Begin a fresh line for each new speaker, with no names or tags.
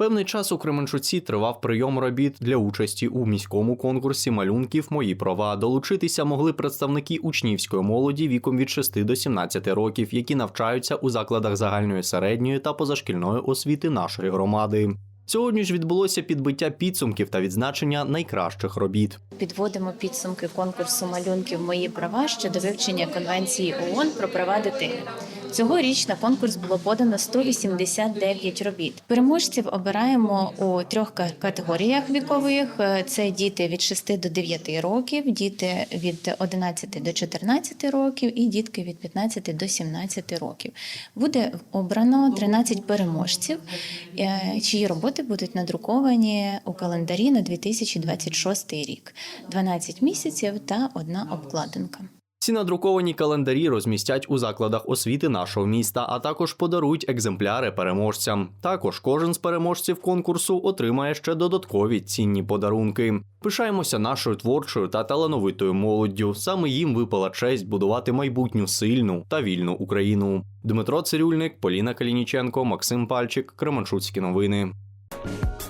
Певний час у Кременчуці тривав прийом робіт для участі у міському конкурсі малюнків Мої права. Долучитися могли представники учнівської молоді віком від 6 до 17 років, які навчаються у закладах загальної середньої та позашкільної освіти нашої громади. Сьогодні ж відбулося підбиття підсумків та відзначення найкращих робіт.
Підводимо підсумки конкурсу малюнків Мої права щодо вивчення конвенції ООН про права дитини. Цьогоріч на конкурс було подано 189 робіт. Переможців обираємо у трьох категоріях вікових: Е, це діти від 6 до 9 років, діти від 11 до 14 років і дітки від 15 до 17 років. Буде обрано 13 переможців, е, чиї роботи будуть надруковані у календарі на 2026 рік. 12 місяців та одна обкладинка.
Ці надруковані календарі розмістять у закладах освіти нашого міста, а також подарують екземпляри переможцям. Також кожен з переможців конкурсу отримає ще додаткові цінні подарунки. Пишаємося нашою творчою та талановитою молоддю. Саме їм випала честь будувати майбутню сильну та вільну Україну. Дмитро Цирюльник, Поліна Калініченко, Максим Пальчик, Кременчуцькі новини. Thank you.